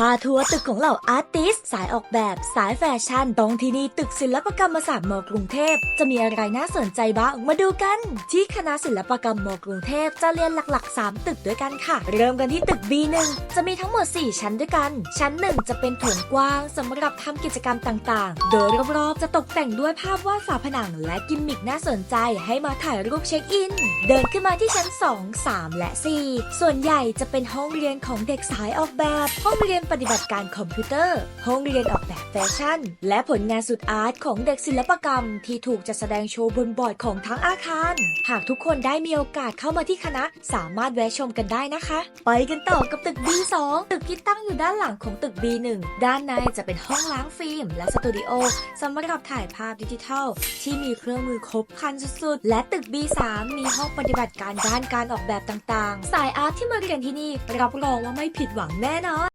พาทัวร์ตึกของเหล่าอาร์ติสต์สายออกแบบสายแฟชั่น ตรงที่นี่ตึกศิลปกรรมศาสตร์มกรุงเทพ จะมีอะไรน่าสนใจบ้างมาดูกัน ที่คณะศิลปกรรมมกรุงเทพจะเรียนหลักๆ 3 ตึกด้วยกันค่ะ เริ่มกันที่ตึก B1 จะมีทั้งหมด 4 ชั้นด้วยกัน ชั้น 1 จะเป็นโถงกว้างสำหรับทำกิจกรรมต่างๆ โดยรอบๆจะตกแต่งด้วยภาพวาดฝาผนัง และกิมมิกน่าสนใจให้มาถ่ายรูปเช็คอิน เดินขึ้นมาที่ชั้น 2 3 และ 4 ส่วนใหญ่จะเป็นห้องเรียนของเด็กสายออกแบบ ห้องเรียนปฏิบัติการคอมพิวเตอร์ ห้องเรียนออกแบบแฟชั่น และผลงานสุดอาร์ตของเด็กศิลปกรรม ที่ถูกจัดแสดงโชว์บนบอร์ดของทั้งอาคาร หากทุกคนได้มีโอกาสเข้ามาที่คณะ สามารถแวะชมกันได้นะคะ ไปกันต่อกับตึก B2 ตึกที่ตั้งอยู่ด้านหลังของตึก B1 ด้านในจะเป็นห้องล้างฟิล์ม และสตูดิโอสำหรับถ่ายภาพดิจิทัล ที่มีเครื่องมือครบครันสุดๆ และตึก B3 มีห้องปฏิบัติการด้านการออกแบบต่างๆ สายอาร์ตที่มาเรียนที่นี่รับรองว่าไม่ผิดหวังแน่นอน